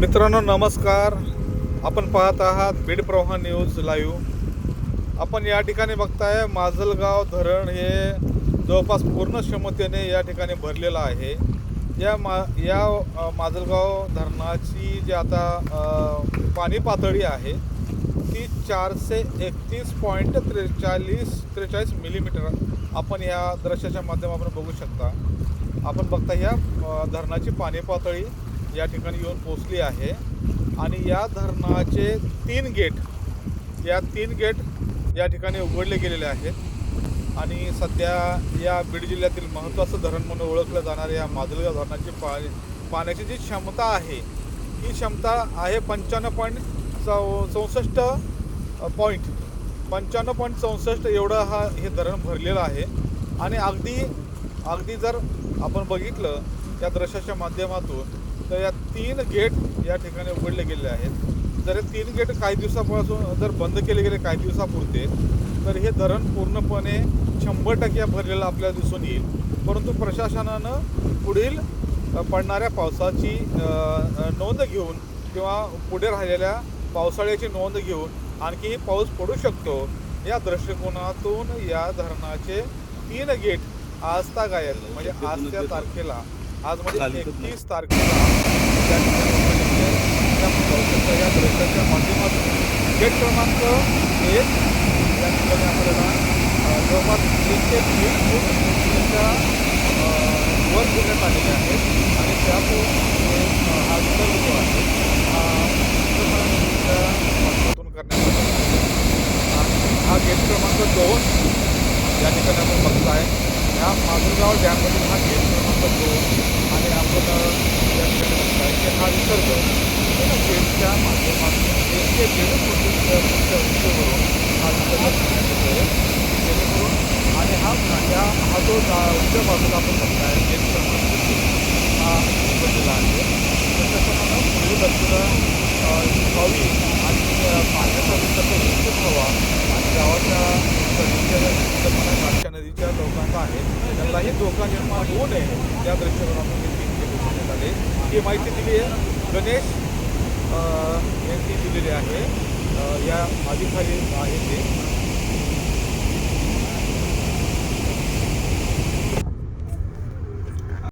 मित्रांनो नमस्कार. आपण पाहत आहात बीड प्रवाह न्यूज लाईव्ह. आपण या ठिकाणी बघताय माजलगाव धरण हे जवळपास पूर्ण क्षमतेने या ठिकाणी भरलेलं आहे. या मा या माजलगाव धरणाची जी आता पाणी पातळी आहे ती चारशे एकतीस पॉईंट त्रेचाळीस त्रेचाळीस मिलीमीटर आपण या दृश्याच्या माध्यमातून बघू शकता. आपण बघता या धरणाची पाणी पातळी. या ठिकाणी येऊन पोचली आहे. आणि या धरणाचे तीन गेट या तीन गेट या ठिकाणी उघडले गेलेले आहेत. आणि सध्या या बीड जिल्ह्यातील महत्त्वाचं धरण म्हणून ओळखलं जाणाऱ्या या माजलगाव धरणाची पाणी पाण्याची जी क्षमता आहे ही क्षमता आहे पंच्याण्णव पॉईंट चौ चौसष्ट पॉईंट. पंच्याण्णव पॉईंट चौसष्ट एवढं हा हे धरण भरलेलं आहे. आणि अगदी अगदी जर आपण बघितलं या दृश्याच्या माध्यमातून तर या तीन गेट या ठिकाणी उघडले गेलेले आहेत. जर हे तीन गेट काही दिवसापासून जर बंद केले गेले काही दिवसापुरते तर हे धरण पूर्णपणे शंभर टक्के भरलेलं आपल्याला दिसून येईल. परंतु प्रशासनानं पुढील पडणाऱ्या पावसाची नोंद घेऊन किंवा पुढे राहिलेल्या पावसाळ्याची नोंद घेऊन आणखीही पाऊस पडू शकतो. या दृष्टिकोनातून या धरणाचे तीन गेट आज तागायत म्हणजे आजच्या तारखेला आज म्हणजे एकतीस तारखेला या ठिकाणी उघडलेले आहेत. त्या पावसाच्या या दृश्याच्या माध्यमातून गेट क्रमांक एक या ठिकाणी आपल्याला जवळपास एकशे दीड फूट उंचीच्या, अ, वर घेण्यात आलेले आहेत आणि त्यातून हे, विसर्ग जो आहे हा माध्यमातून करण्यात आला आहे. हा गेट क्रमांक दोन या ठिकाणी आपण बघताय ह्या माजलगाव डॅममधील हा गेट क्रमांक दोन आणि आपण अ, या ठिकाणी बघताय की हा विसर्ग गेटच्या माध्यमातून एकशे दीड फुटीच्या फुटच्या उंचीवरून हा विसर्ग करण्यात येतो. जेणेकरून आणि हा या हा जो जा- उजव्या बाजूला आपण बघताय गेट क्रमांक तीन हा उघडलेला आहे. त्याच्याप्रमाणे पुढे बाजूला व्हावी आणि पाण्याचा विसर्ग व्यवस्थित व्हावा आणि गावाच्या नदीच्या ज्या आहे. त्यांनाही धोका निर्माण होऊ नये. या दृष्टिकोनातून हे आले. ही माहिती दिली आहे गणेश यांनी दिलेली आहे. या अधिकारी आहेत ते.